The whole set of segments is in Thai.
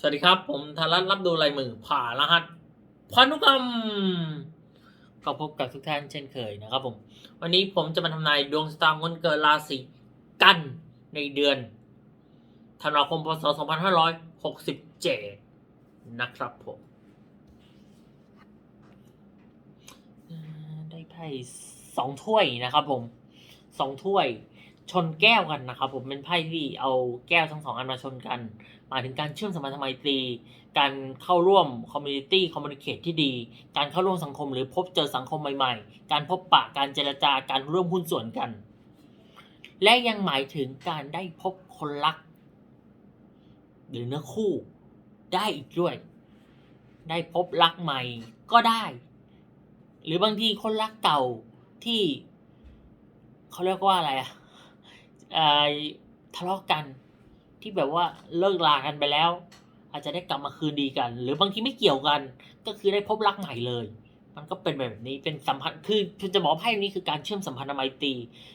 สวัสดีครับ ผมธารัตน์รับดูลายมือผ่ารหัสพันธุกรรมก็พบกับทุกท่านเช่นเคยนะครับผม วันนี้ผมจะมาทำนายดวงชะตาคนเกิดราศีกันในเดือนธันวาคมพศ 2567 นะครับผม ได้ไพ่สองถ้วยนะครับผมสองถ้วยชนแก้วกันนะครับผมเป็นไพ่ที่เอาแก้วทั้งสองอันมาชนกัน หมายถึงการเชื่อมสัมพันธไมตรี การเข้าร่วมคอมมูนิตี้คอมมูนิเคทที่ดี การเข้าร่วมสังคมหรือพบเจอสังคมใหม่ๆ การพบปะการเจรจาการร่วมหุ้นส่วนกัน และยังหมายถึงการได้พบคนรัก หรือเนื้อคู่ได้อีกด้วย ได้พบรักใหม่ก็ได้ หรือบางทีคนรักเก่าที่เขาเรียกว่าอะไรอะเอ่อทะเลาะกัน ที่แบบว่าเลิกลากันไปแล้ว อาจจะได้กลับมาคืนดีกัน หรือบางทีไม่เกี่ยวกัน ก็คือได้พบรักใหม่เลย มันก็เป็นแบบนี้เป็นสัมพันธ์คือคือจะบอกไพ่นี้คือการเชื่อมสัมพันธ์ไมตรี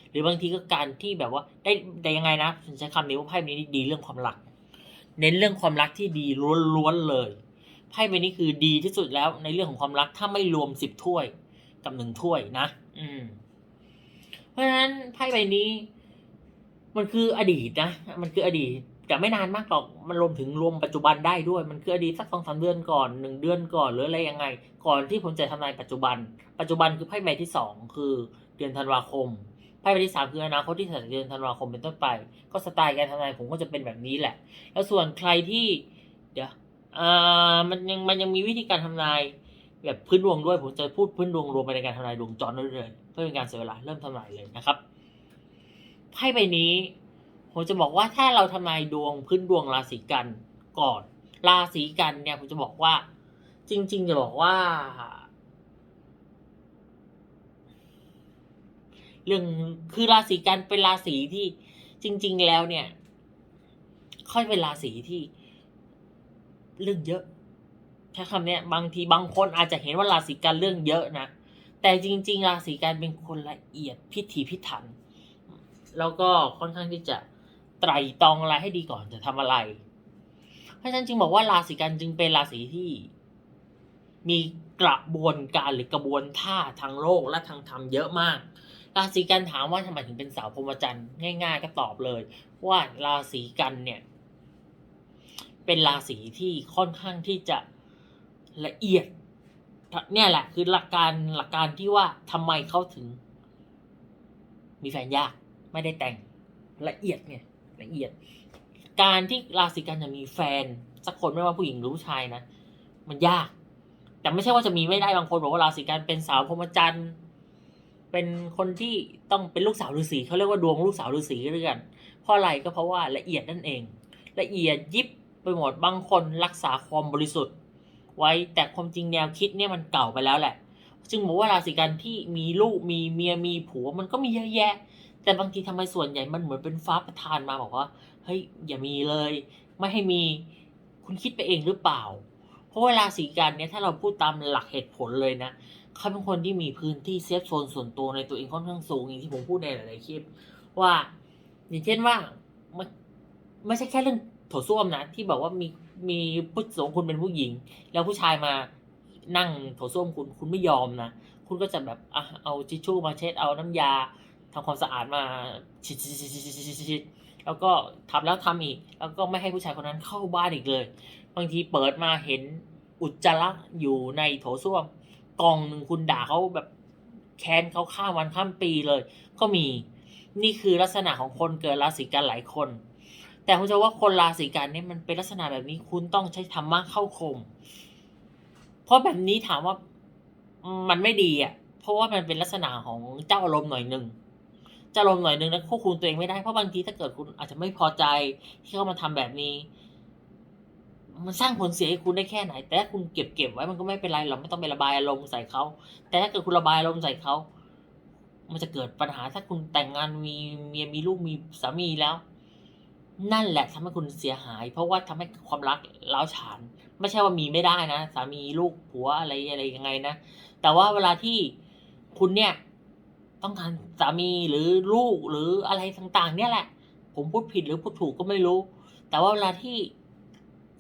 หรือบางทีก็การที่แบบว่าได้ได้ยังไงนะฉันใช้คำนี้ว่าไพ่นี้ดีเรื่องความรัก เน้นเรื่องความรักที่ดีล้วนๆเลยไพ่ใบนี้คือดีที่สุดแล้วในเรื่องของความรักถ้าไม่รวมสิบถ้วยกับหนึ่งถ้วยนะ อืม เพราะฉะนั้นไพ่ใบนี้ มันคืออดีตนะ มันคืออดีต แต่ไม่นานมากหรอกมันรวมถึงรวมปัจจุบันได้ด้วย มันคืออดีตสักสองสามเดือนก่อนหนึ่งเดือนก่อนหรืออะไรยังไง ก่อนที่ผมจะทำนายปัจจุบัน ปัจจุบันคือไพ่ใบที่สองคือเดือนธันวาคมไพ่ใบที่สามคืออนาคตที่ถึงเดือนธันวาคมเป็นต้นไป ก็สไตล์การทำนายผมก็จะเป็นแบบนี้แหละ แล้วส่วนใครที่เดี๋ยวอ่ามันยังมันยังมีวิธีการทำนายแบบพื้นดวงด้วยผมจะพูดพื้นดวงรวมไปในการทำนายดวงจรด้วยเลยเพื่อเป็นการเสียเวลาเริ่มทำนายเลยนะครับไพ่ใบนี้ ผมจะบอกว่าถ้าเราทำนายดวงพื้นดวงราศีกันก่อน ราศีกันเนี่ยผมจะบอกว่า จริง ๆ จะบอกว่า เรื่องคือราศีกันเป็นราศีที่จริง ๆ แล้วเนี่ย ค่อยเป็นราศีที่ เรื่องเยอะใช้คำเนี้ยบางทีบางคนอาจจะเห็นว่าราศีกันเรื่องเยอะนะแต่จริง ๆ ราศีกันเป็นคนละเอียดพิถีพิถัน แล้วก็ค่อนข้างที่จะ ไตรตรองอะไรให้ดีก่อนจะทำอะไร เพราะฉะนั้นจึงบอกว่าราศีกันจึงเป็นราศีที่ มีกระบวนการหรือกระบวนท่าทางโลกและทางธรรมเยอะมาก ราศีกันถามว่าทำไมถึงเป็นสาวพรหมจันทร์ง่าย ๆ ก็ตอบเลย ว่าราศีกันเนี่ย เป็นราศีที่ค่อนข้างที่จะละเอียดเนี่ยแหละคือหลักการหลักการที่ว่าทำไมเขาถึง มีแฟนยาก ไม่ได้แต่งละเอียดเนี่ย ละเอียด การที่ราศีกันจะมีแฟน สักคนไม่ว่าผู้หญิงหรือผู้ชายนะ มันยาก แต่ไม่ใช่ว่าจะมีไม่ได้บางคนบอกว่าราศีกันเป็นสาวพรหมจันทร์เป็นคนที่ต้องเป็นลูกสาวฤาษีเขาเรียกว่าดวงลูกสาวฤาษีเรื่อนเพราะอะไรก็เพราะว่าละเอียดนั่นเอง ละเอียดยิบไปหมดบางคนรักษาความบริสุทธิ์ ไว้แต่ความจริงแนวคิดเนี่ยมันเก่าไปแล้วแหละ จึงบอกว่าราศีกันที่มีลูกมีเมียมีผัวมันก็มีเยอะแยะ แต่บางทีทำไมส่วนใหญ่มันเหมือนเป็นฟ้าประทานมาบอกว่าเฮ้ยอย่ามีเลย ไม่ให้มีคุณคิดไปเองหรือเปล่า เพราะเว่าราศีกันเนี่ยถ้าเราพูดตามหลักเหตุผลเลยนะเขาเป็นคนที่มีพื้นที่เซฟโซนส่วนตัวในตัวเองค่อนข้างสูงอย่างที่ผมพูดในหลายๆคลิป ว่า อย่างเช่นว่าไม่ไม่ใช่แค่เรื่องโถส้วมนะ ที่บอกว่ามีมีผู้สงคุณเป็นผู้หญิง แล้วผู้ชายมานั่งโถส้วมคุณคุณไม่ยอมนะ คุณก็จะแบบอะเอาทิชชู่มาเช็ดเอาน้ำยา ทำความสะอาดมาชิดชิดชิดชิดชิดชิดชิดแล้วก็ทำแล้วทำอีก แล้วก็ไม่ให้ผู้ชายคนนั้นเข้าบ้านอีกเลย บางทีเปิดมาเห็นอุจจาระอยู่ในโถส้วมกองหนึ่งคุณด่าเขาแบบแค้นเขาข้ามวันข้ามปีเลย ก็มีนี่คือลักษณะของคนเกิดราศีกันหลายคน แต่ผมจะว่าคนราศีกันเนี่ยมันเป็นลักษณะแบบนี้คุณต้องใช้ธรรมะเข้าคม เพราะแบบนี้ถามว่ามันไม่ดีอะ เพราะว่ามันเป็นลักษณะของเจ้าอารมณ์หน่อยหนึ่ง จ้าอารมหน่อยนึงแล้วควบคุมตัวเองไม่ได้เพราะบางทีถ้าเกิดคุณอาจจะไม่พอใจที่เขามาทำแบบนี้ มันสร้างผลเสียให้คุณได้แค่ไหน แต่ถ้าคุณเก็บเก็บไว้มันก็ไม่เป็นไรหรอกไม่ต้องไประบายอารมณ์ใส่เขาแต่ถ้าเกิดคุณระบายอารมณ์ใส่เขามันจะเกิดปัญหาถ้าคุณแต่งงานมีเมียมีลูกมีสามีแล้ว นั่นแหละทำให้คุณเสียหาย เพราะว่าทำให้ความรักล้าวฉาน ไม่ใช่ว่ามีไม่ได้นะ สามีลูกผัวอะไรอะไรยังไงนะแต่ว่าเวลาที่คุณเนี่ย ต้องการสามีหรือลูกหรืออะไรต่างๆ เนี่ยแหละ ผมพูดผิดหรือพูดถูกก็ไม่รู้ แต่ว่าเวลาที่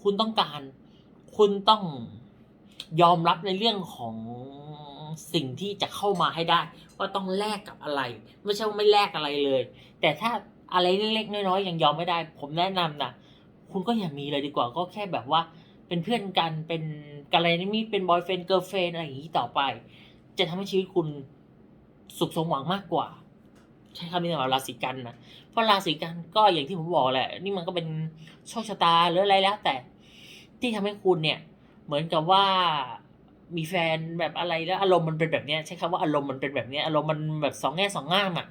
คุณต้องการ คุณต้องยอมรับในเรื่องของสิ่งที่จะเข้ามาให้ได้ ว่าต้องแลกกับอะไร ไม่ใช่ว่าไม่แลกอะไรเลย แต่ถ้าอะไรเล็กๆน้อยๆยังยอมไม่ได้ ผมแนะนำนะคุณก็อย่ามีเลยดีกว่า ก็แค่แบบว่า เป็นเพื่อนกันเป็นกัลยาณมิตรเป็นบอยเฟนเกิร์ลเฟนอะไรอย่างนี้ต่อไป จะทำให้ชีวิตคุณ สุขสมหวังมากกว่า ใช้คำนี้สำหรับราศีกันนะเพราะราศีกันก็อย่างที่ผมบอกแหละ นี่มันก็เป็นโชคชะตาหรืออะไรแล้วแต่ ที่ทำให้คุณเนี่ย เหมือนกับว่ามีแฟนแบบอะไรแล้ว อารมณ์มันเป็นแบบเนี้ยใช้คำว่าอารมณ์มันเป็นแบบเนี้ยอารมณ์มันแบบสองแง่สองง่ามอะ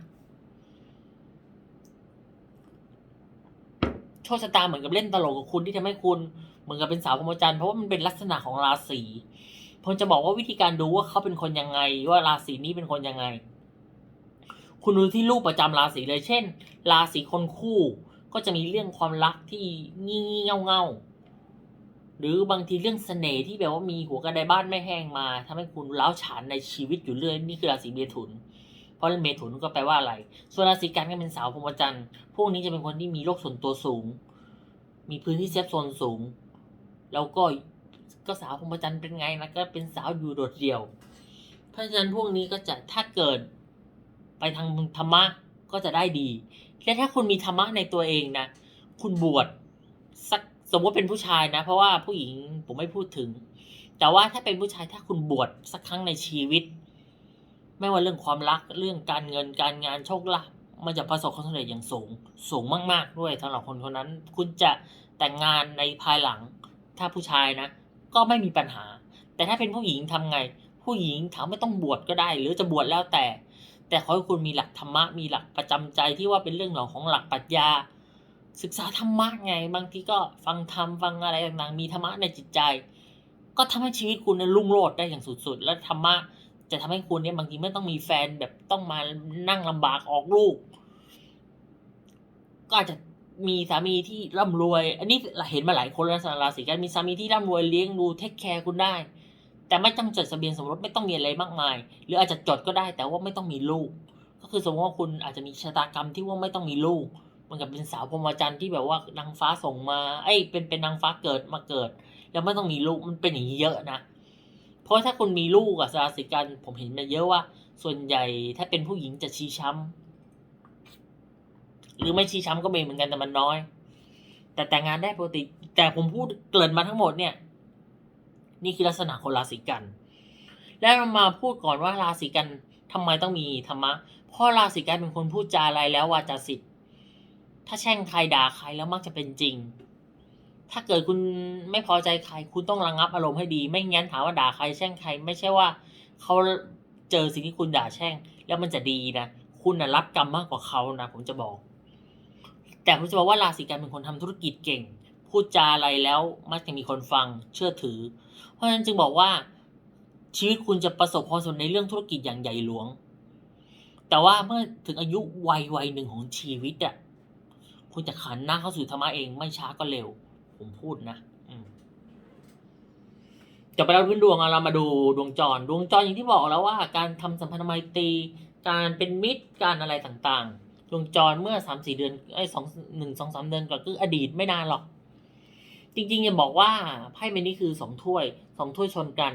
โชคชะตาเหมือนกับเล่นตลกกับคุณที่ทำให้คุณเหมือนกับเป็นสาวพรหมจรรย์เพราะว่ามันเป็นลักษณะของราศีผมจะบอกว่าวิธีการดูว่าเขาเป็นคนยังไง ว่าราศีนี้เป็นคนยังไง คุณดูที่รูปประจำราศีเลยเช่น ราศีคนคู่ก็จะมีเรื่องความรักที่งี่เง่าเง่าหรือบางทีเรื่องเสน่ห์ที่แบบว่ามีหัวกระไดบ้านไม่แห้งมาทำให้คุณล้าฉานในชีวิตอยู่เรื่อยนี่คือราศีเมถุน เพราะเมถุนก็แปลว่าอะไร ส่วนราศีกันก็เป็นสาวพรหมจรรย์พวกนี้จะเป็นคนที่มีโลกส่วนตัวสูง มีพื้นที่เซฟโซนสูง แล้วก็ก็สาวพรหมจรรย์เป็นไงนะก็เป็นสาวอยู่โดดเดี่ยว เพราะฉะนั้นพวกนี้ก็จะถ้าเกิด ไปทางธรรมะก็จะได้ดี และถ้าคุณมีธรรมะในตัวเองนะ คุณบวชสักสมมติเป็นผู้ชายนะ เพราะว่าผู้หญิงผมไม่พูดถึง แต่ว่าถ้าเป็นผู้ชายถ้าคุณบวชสักครั้งในชีวิต ไม่ว่าเรื่องความรักเรื่องการเงินการงานโชคลาภมันจะประสบความสำเร็จอย่างสูง สูงมากๆด้วยสำหรับคนคนนั้น คุณจะแต่งงานในภายหลัง ถ้าผู้ชายนะ ก็ไม่มีปัญหา แต่ถ้าเป็นผู้หญิงทำไง ผู้หญิงถามไม่ต้องบวชก็ได้ หรือจะบวชแล้วแต่ แต่ขอให้คุณมีหลักธรรมะมีหลักประจำใจที่ว่าเป็นเรื่องของหลักปรัชญา ศึกษาธรรมะไง บางทีก็ฟังธรรมฟังอะไรต่างๆ มีธรรมะในจิตใจ ก็ทำให้ชีวิตคุณนี่ยรุ่งโรจน์ได้อย่างสุดๆ และธรรมะจะทำให้คุณเนี่ยบางทีไม่ต้องมีแฟนแบบต้องมานั่งลำบากออกลูก ก็อาจจะมีสามีที่ร่ำรวย อันนี้เห็นมาหลายคนแล้วสำหรับราศีกันมีสามีที่ร่ำรวยเลี้ยงดูเทคแคร์คุณได้ แต่ไม่ต้องจดทะเบียนสมรสไม่ต้องมีอะไรมากมาย หรืออาจจะจดก็ได้แต่ว่าไม่ต้องมีลูก ก็คือสมมติว่าคุณอาจจะมีชะตากรรมที่ว่าไม่ต้องมีลูกมันกับเป็นสาวพรหมจรรย์ที่แบบว่านางฟ้าส่งมาเอ้ยเป็นเป็นนางฟ้าเกิดมาเกิด แล้วไม่ต้องมีลูกมันเป็นอย่างนี้เยอะนะเพราะถ้าคุณมีลูกอะราศีกันผมเห็นมาเยอะว่า ส่วนใหญ่ถ้าเป็นผู้หญิงจะชี้ช้ำหรือไม่ชี้ช้ำก็มีเหมือนกันแต่มันน้อย แต่แต่งงานได้ปกติ แต่ผมพูดเกริ่นมาทั้งหมดเนี่ย นี่คือลักษณะคนราศีกัน แล้วเรามาพูดก่อนว่าราศีกันทำไมต้องมีธรรมะ เพราะราศีกันเป็นคนพูดจาอะไรแล้ววาจาสิทธิ์ ถ้าแช่งใครด่าใครแล้วมักจะเป็นจริง ถ้าเกิดคุณไม่พอใจใคร คุณต้องระงับอารมณ์ให้ดี ไม่งั้นถามว่าด่าใครแช่งใคร ไม่ใช่ว่าเขาเจอสิ่งที่คุณด่าแช่ง แล้วมันจะดีนะคุณนะรับกรรมมากกว่าเขานะผมจะบอก แต่ผมจะบอกว่าราศีกันเป็นคนทำธุรกิจเก่ง พูดจาอะไรแล้วมักจะมีคนฟังเชื่อถือ เพราะฉะนั้นจึงบอกว่าชีวิตคุณจะประสบความสำเร็จในเรื่องธุรกิจอย่างใหญ่หลวง แต่ว่าเมื่อถึงอายุวัยวัยหนึ่งของชีวิตอะคุณจะขันหน้าเข้าสู่ธรรมะเองไม่ช้าก็เร็ว ผมพูดนะจะไปเราพื้นดวงเรามาดูดวงจร ดวงจรอย่างที่บอกแล้วว่า การทำสัมพันธไมตรีการเป็นมิตรการอะไรต่างๆ ดวงจรเมื่อสามสี่เดือนไอ้สองหนึ่งสองสามเดือนก่อนคืออดีตไม่นานหรอก จริงๆจะบอกว่าไพ่ใบนี้คือสองถ้วยสองถ้วยชนกัน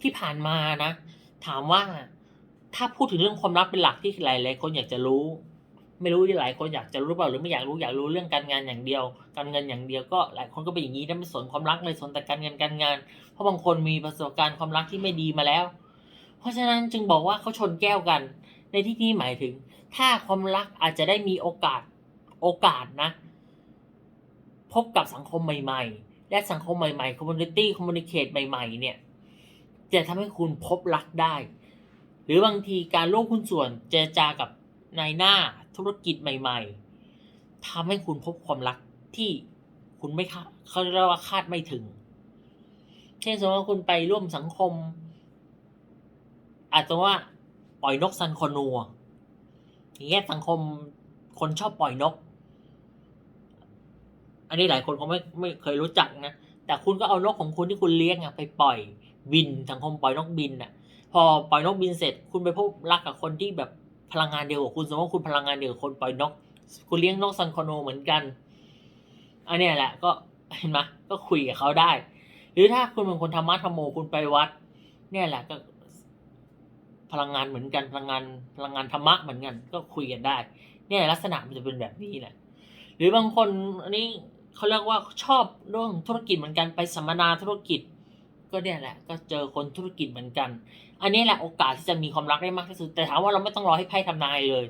ที่ผ่านมานะ ถามว่าถ้าพูดถึงเรื่องความรักเป็นหลักที่หลายๆคนอยากจะรู้ ไม่รู้ที่หลายคนอยากจะรู้เปล่าหรือไม่อยากรู้อยากรู้เรื่องการงานอย่างเดียว การเงินอย่างเดียวก็หลายคนก็เป็นอย่างนี้นะไม่สนความรักเลยสนแต่การเงินการงาน เพราะบางคนมีประสบการณ์ความรักที่ไม่ดีมาแล้ว เพราะฉะนั้นจึงบอกว่าเขาชนแก้วกัน ในที่นี้หมายถึง ถ้าความรักอาจจะได้มีโอกาสโอกาสนะ พบกับสังคมใหม่ๆ และสังคมใหม่ๆคอมมูนิตี้คอมมูนิเคตใหม่ๆ เนี่ย จะทำให้คุณพบรักได้ หรือบางทีการร่วมหุ้นส่วนเจรจากับนายหน้าธุรกิจใหม่ ๆทำให้คุณพบความรักที่คุณไม่คาดเขาเรียกว่าคาดไม่ถึง เช่นสมมติว่าคุณไปร่วมสังคม อาจจะว่าปล่อยนกซันคอนัวอย่างเงี้ยสังคมคนชอบปล่อยนก อันนี้หลายคนเขาไม่ไม่เคยรู้จักนะ แต่คุณก็เอานกของคุณที่คุณเลี้ยงอะไปปล่อยบินสังคมปล่อยนกบินอะ พอปล่อยนกบินเสร็จ คุณไปพบรักกับคนที่แบบพลังงานเดียวกับคุณสมมติว่าคุณพลังงานเดียวกับคนปล่อยนก คุณเลี้ยงนกซันคโนเหมือนกัน อันนี้แหละ ก็เห็นไหมก็คุยกับเขาได้ หรือถ้าคุณเป็นคนธรรมะธรรมโมคุณไปวัด เนี่ยแหละก็พลังงานเหมือนกันพลังงานพลังงานธรรมะเหมือนกัน ก็คุยกันได้ เนี่ยลักษณะมันจะเป็นแบบนี้แหละ หรือบางคนอันนี้ เขาเรียกว่าชอบเรื่องธุรกิจเหมือนกันไปสัมมนาธุรกิจ ก็เนี่ยแหละ ก็เจอคนธุรกิจเหมือนกัน อันนี้แหละโอกาสที่จะมีความรักได้มากที่สุดแต่ถามว่าเราไม่ต้องรอให้ไพ่ทำนายเลย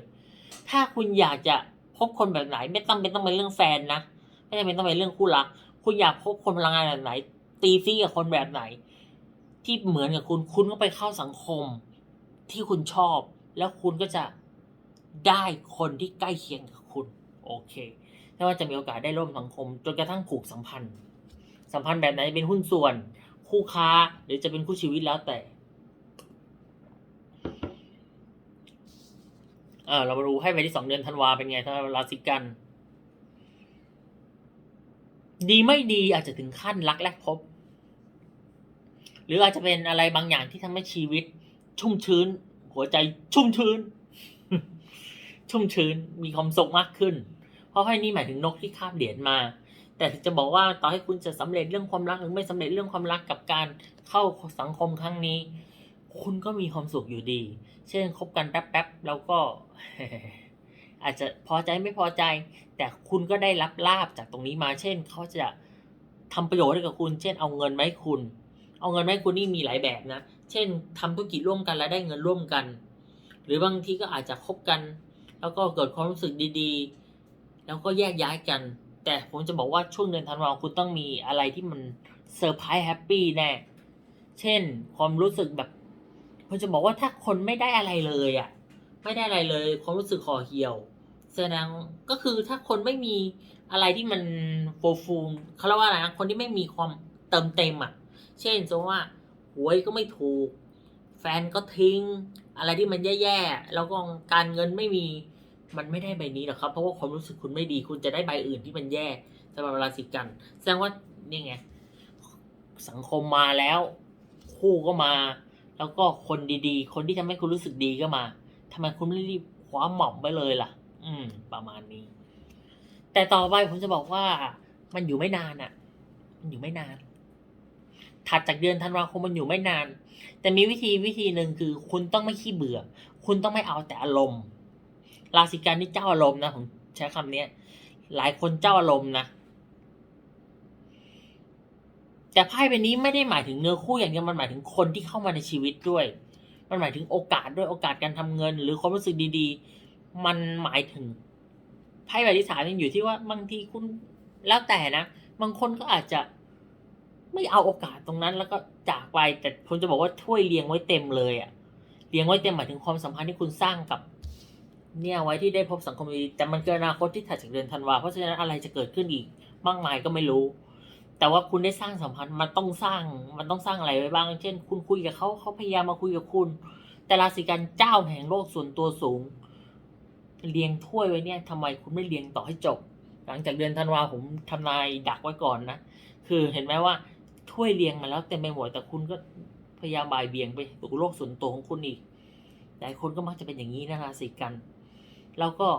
ถ้าคุณอยากจะพบคนแบบไหน ไม่ต้องเป็นต้องเป็นเรื่องแฟนนะไม่จำเป็นต้องเป็นเรื่องคู่รัก คุณอยากพบคนพลังงานแบบไหน ตีฟี่กับคนแบบไหน ที่เหมือนกับคุณคุณก็ไปเข้าสังคม ที่คุณชอบ แล้วคุณก็จะได้คนที่ใกล้เคียงกับคุณ โอเค ไม่ว่าจะมีโอกาสได้ร่วมสังคม จนกระทั่งผูกสัมพันธ์ สัมพันธ์แบบไหนเป็นหุ้นส่วน คู่ค้าหรือจะเป็นคู่ชีวิตแล้วแต่เออเรามาดูให้ไปที่สองเดือนธันวาเป็นไงถ้าราศีกัน ดีไม่ดีอาจจะถึงขั้นรักแรกพบ หรืออาจจะเป็นอะไรบางอย่างที่ทำให้ชีวิต ชุ่มชื้น หัวใจชุ่มชื้น ชุ่มชื้นมีความสุขมากขึ้น เพราะไพ่นี้หมายถึงนกที่คาบเหรียญมา แต่จะบอกว่าต่อให้คุณจะสำเร็จเรื่องความรักหรือไม่สำเร็จเรื่องความรักกับการเข้าสังคมครั้งนี้ คุณก็มีความสุขอยู่ดี เช่นคบกันแป๊บๆแล้วก็ อาจจะพอใจไม่พอใจ แต่คุณก็ได้รับลาบจากตรงนี้มา เช่นเขาจะทำประโยชน์ให้กับคุณ เช่นเอาเงินมาให้คุณ เอาเงินมาให้คุณนี่มีหลายแบบนะ เช่นทำธุรกิจร่วมกันแล้วได้เงินร่วมกัน หรือบางทีก็อาจจะคบกัน แล้วก็เกิดความรู้สึกดีๆ แล้วก็แยกย้ายกัน แต่ผมจะบอกว่าช่วงเดือนธันวาคมคุณต้องมีอะไรที่มันเซอร์ไพรส์แฮปปี้แน่เช่น ความรู้สึกแบบผมจะบอกว่าถ้าคนไม่ได้อะไรเลยอะ ไม่ได้อะไรเลย ความรู้สึกห่อเหี่ยวแสดงก็คือถ้าคนไม่มีอะไรที่มันโฟฟูมเขาเรียกว่าอะไรนะคนที่ไม่มีความเติมเต็มอะ เช่นสมมติว่าหวยก็ไม่ถูก แฟนก็ทิ้ง อะไรที่มันแย่ๆ แล้วก็การเงินไม่มี มันไม่ได้ใบนี้หรอกครับ เพราะว่าความรู้สึกคุณไม่ดี คุณจะได้ใบอื่นที่มันแย่สำหรับราศีกัน แสดงว่านี่ไง สังคมมาแล้ว คู่ก็มา แล้วก็คนดีๆ คนที่ทำให้คุณรู้สึกดีก็มาทำไมคุณไม่รีบคว้าหม่อมไปเลยล่ะ อืม ประมาณนี้ แต่ต่อไปผมจะบอกว่า มันอยู่ไม่นานอะ่ะ มันอยู่ไม่นานถัดจากเดือนธันวาคมมันอยู่ไม่นาน แต่มีวิธีวิธีหนึ่งคือ คุณต้องไม่ขี้เบื่อ คุณต้องไม่เอาแต่อารมณ์ ราศีกันนี่เจ้าอารมณ์นะผมใช้คำนี้หลายคนเจ้าอารมณ์นะแต่ไพ่ใบนี้ไม่ได้หมายถึงเนื้อคู่อย่างเดียวมันหมายถึงคนที่เข้ามาในชีวิตด้วย มันหมายถึงโอกาสด้วยโอกาสการทำเงิน หรือความรู้สึกดี ๆ มันหมายถึงไพ่ใบที่สามยังอยู่ที่ว่าบางทีคุณแล้วแต่นะบางคนก็อาจจะไม่เอาโอกาสตรงนั้น แล้วก็จากไปแต่ผมจะบอกว่าถ้วยเลี้ยงไว้เต็มเลยอะเลี้ยงไว้เต็มหมายถึงความสัมพันธ์ที่คุณสร้างกับ เนี่ยไว้ที่ได้พบสังคมดีแต่มันเกิดอนาคตที่ถัดจากเดือนธันวาเพราะฉะนั้นอะไรจะเกิดขึ้นอีกมากมายก็ไม่รู้ แต่ว่าคุณได้สร้างสัมพันธ์มันต้องสร้างมันต้องสร้างอะไรไว้บ้าง เช่น คุณคุยกับเขาเขาพยายามมาคุยกับคุณ แต่ราศีกันเจ้าแห่งโลกส่วนตัวสูงเรียงถ้วยไว้เนี่ยทำไมคุณไม่เรียงต่อให้จบ หลังจากเดือนธันวาผมทำนายดักไว้ก่อนนะคือเห็นไหมว่าถ้วยเรียงมาแล้วเต็มไปหมดแต่คุณก็พยายามบ่ายเบี่ยงไปสู่โลกส่วนตัวของคุณอีกหลายคนก็มักจะเป็นอย่างนี้นะราศีกัน แล้วก็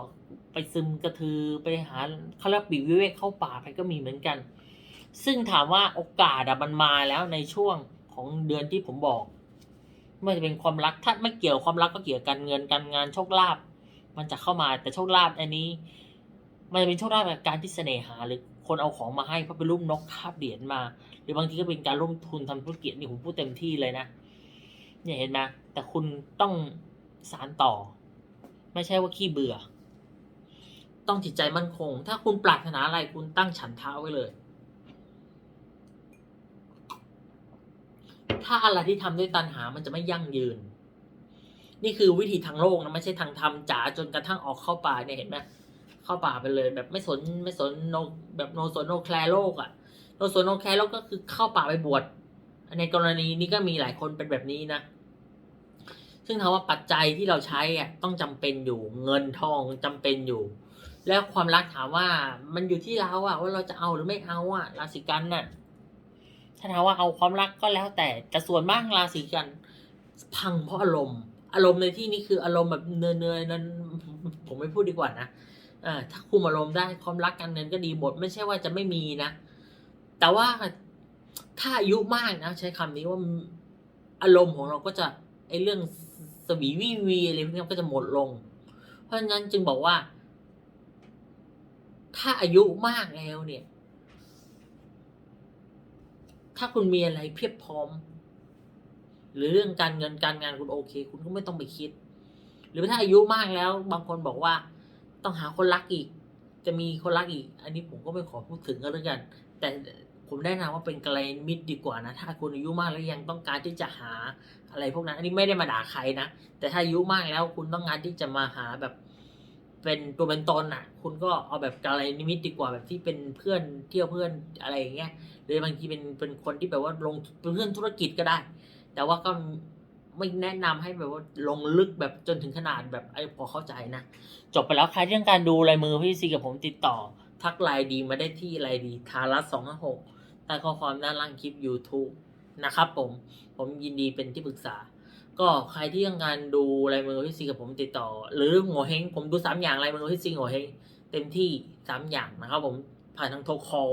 ไปซึมกระทือไปหาเขาเรียกปีวิเวกเข้าป่าไปก็มีเหมือนกัน ซึ่งถามว่าโอกาสอะมันมาแล้วในช่วงของเดือนที่ผมบอกไม่ว่าจะเป็นความรักถ้าไม่เกี่ยวความรักก็เกี่ยวกับการเงินการงานโชคลาภมันจะเข้ามาแต่โชคลาภอันนี้ มันจะเป็นโชคลาภจากการที่เสน่หาหรือคนเอาของมาให้เพราะเป็นรูปนกคาบเหรียญมา หรือบางทีก็เป็นการลงทุนทำธุรกิจนี่ผมพูดเต็มที่เลยนะเนี่ยเห็นไหมแต่คุณต้องสารต่อ ไม่ใช่ว่าขี้เบื่อ ต้องจิตใจมั่นคง ถ้าคุณปรารถนาอะไรคุณตั้งฉันเท้าไว้เลย ถ้าอะไรที่ทำด้วยตัณหามันจะไม่ยั่งยืน นี่คือวิธีทางโลกนะไม่ใช่ทางธรรมจ๋าจนกระทั่งออกเข้าป่าเนี่ยเห็นไหมเข้าป่าไปเลย แบบไม่สนไม่สนโนแบบโนสนโนแคร์โลกอะโนสนโนแคร์โลกก็คือเข้าป่าไปบวชในกรณีนี้ก็มีหลายคนเป็นแบบนี้นะ ซึ่งถามว่าปัจจัยที่เราใช้อะต้องจำเป็นอยู่เงินทองจำเป็นอยู่ แล้วความรักถามว่ามันอยู่ที่เราอะว่าเราจะเอาหรือไม่เอาอะราศีกันน่ะถ้าถามว่าเอาความรักก็แล้วแต่แต่ส่วนมากราศีกัน พังเพราะอารมณ์ อารมณ์ในที่นี้คืออารมณ์แบบเนยเนยๆนั้นผมไม่พูดดีกว่านะอ่าถ้าคุมอารมณ์ได้ความรักการเงินก็ดีหมดไม่ใช่ว่าจะไม่มีนะ แต่ว่าถ้าอายุมากนะ ใช้คำนี้ว่าอารมณ์ของเราก็จะไอเรื่อง สวีวีวีอะไรพวกนี้ก็จะหมดลง เพราะฉะนั้นจึงบอกว่า ถ้าอายุมากแล้วเนี่ย ถ้าคุณมีอะไรเพียบพร้อม หรือเรื่องการเงินการงานคุณโอเค คุณก็ไม่ต้องไปคิด หรือถ้าอายุมากแล้ว บางคนบอกว่า ต้องหาคนรักอีก จะมีคนรักอีก อันนี้ผมก็ไม่ขอพูดถึงก็แล้วกัน แต่ ผมแนะนำว่าเป็นกรณีมิตรดีกว่านะ ถ้าคุณอายุมากแล้วยังต้องการที่จะหาอะไรพวกนั้น อันนี้ไม่ได้มาด่าใครนะ แต่ถ้าอายุมากแล้วคุณต้องการที่จะมาหาแบบเป็นตัวเป็นตนอะ คุณก็เอาแบบกลนิมิตดีกว่าแบบที่เป็นเพื่อนเที่ยวเพื่อนอะไรอย่างเงี้ย หรือบางทีเป็นเป็นคนที่แบบว่าลงเป็นเพื่อนธุรกิจก็ได้ แต่ว่าก็ไม่แนะนำให้แบบว่าลงลึกแบบจนถึงขนาดแบบไอ้พอเข้าใจนะ จบไปแล้วใครที่องการดูลายมือพี่ซีกับผมติดต่อ ทักไลน์ดีมาได้ที่ไลน์ดีทารัสสองห้าหก ต้ข้อความด้านล่างคลิป YouTube นะครับผม ผมยินดีเป็นที่ปรึกษา ก็ใครที่ต้องการดูลายมือพี่ซีกับผมติดต่อ หรือหัวเฮงผมดูสามอย่างลายมือพี่ซีหัวเฮงเต็มที่สามอย่างนะครับผมผ่านทางโทรคอล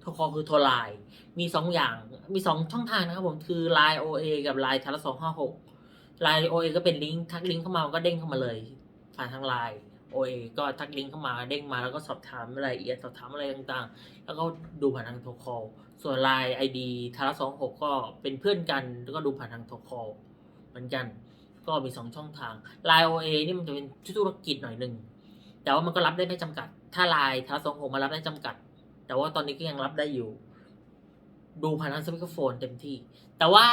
โทรคอลคือโทรไลน์มีสองอย่างมีสองช่องทางนะครับผมคือ Line OA กับ Line ทารัสสองห้าหก Line OA ก็เป็นลิงก์ทักลิงก์เข้ามาก็เด้งเข้ามาเลยผ่านทางไลน์ Line OA ก็ทักลิงก์เข้ามาเด้งมาแล้วก็สอบถามรายละเอียดสอบถามอะไรต่างๆ แล้วก็ดูผ่านทางโทรคอลส่วน Line ID ทารัสองหกก็เป็นเพื่อนกันแล้วก็ดูผ่านทางโทรคอลเหมือนกัน ก็มีสองช่องทาง Line OA นี่มันจะเป็นธุรกิจหน่อยหนึ่งแต่ว่ามันก็รับได้ไม่จำกัด ถ้า Line ทารัสองหกมารับได้จำกัด แต่ว่าตอนนี้ก็ยังรับได้อยู่ ดูผ่านทางสปีกเกอร์โฟนเต็มที่ แต่ว่า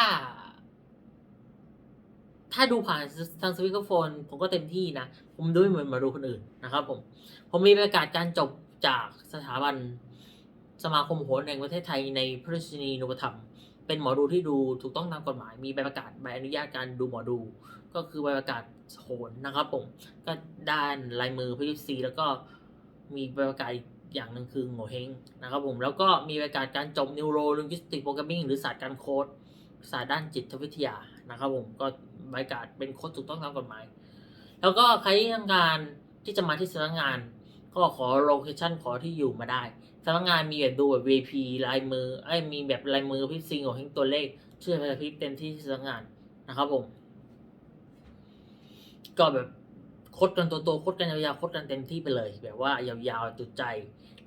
ถ้าดูผ่านทางสปีกเกอร์โฟนผมก็เต็มที่นะ ผมดูไม่เหมือนมาดูคนอื่นนะครับผม ผมมีประกาศการจบจากสถาบันสมาคมโหนแห่งประเทศไทยในพระราชินีนุปธรรม เป็นหมอดูที่ดูถูกต้องตามกฎหมาย มีใบประกาศใบอนุญาตการดูหมอดู ก็คือใบประกาศโหนนะครับผม ก็ด้านลายมือพีซีแล้วก็มีใบประกาศอีกอย่างหนึ่งคือโงเฮงนะครับผม แล้วก็มีใบประกาศการจบ Neuro Linguistic Programming หรือศาสตร์การโค้ดศาสตร์ด้านจิตวิทยานะครับผมก็ บประกาศเป็นโค้ดถูกต้องตามกฎหมาย แล้วก็ใครที่ต้องการที่จะมาที่สำนักงาน ก็ขอโลเคชั่นขอที่อยู่มาได้สำนักงานมีแบบดูแบบ VP ลายมือไอ้มีแบบลายมือพี่ซิงของเฮงตัวเลขชื่อพระพิบเต็มที่ที่สำนักงานนะครับผม ก็แบบคดกันตัวโตคดกันยาวๆคดกันเต็มที่ไปเลย แบบว่ายาวๆจุดใจ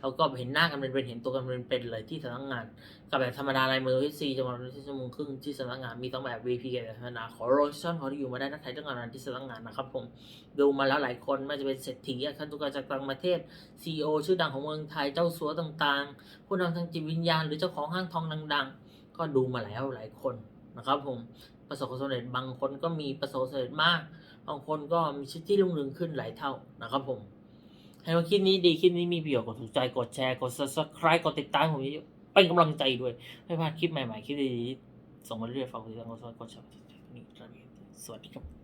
แล้วก็เห็นหน้ากันเป็นเป็นเห็นตัวกันเป็นเป็นเลยที่สำนักงาน กับแบบธรรมดาลายมือที่ซีจะมาที่ชั่วโมงครึ่งที่สำนักงานมีต้องแบบ VP กับแบบธรรมดาขอโรชั่นขอที่อยู่มาได้ถ้าใครต้องงานที่สำนักงานนะครับผมดูมาแล้วหลายคนไม่จะเป็นเศรษฐีคันตุกาจากต่างประเทศ CEO ชื่อดังของเมืองไทยเจ้าสัวต่างๆ ผู้นำทางจิตวิญญาณ หรือเจ้าของห้างทองดัง ๆ ก็ดูมาแล้วหลายคนนะครับผมประสบความสำเร็จบางคนก็มีประสบความสำเร็จมาก บางคนก็มีชีวิตที่รุ่งเรืองขึ้นหลายเท่านะครับผม ให้ว่าคลิปนี้ดีคลิปนี้มีประโยชน์กดถูกใจกดแชร์กด subscribe กดติดตามผมเยอะเป็นกำลังใจด้วยไม่พลาดคลิปใหม่ๆคลิปดีๆส่งมาเรื่อยๆฝากกดติดตามกดซับกดแชร์กดติดตามนี่สวัสดีครับ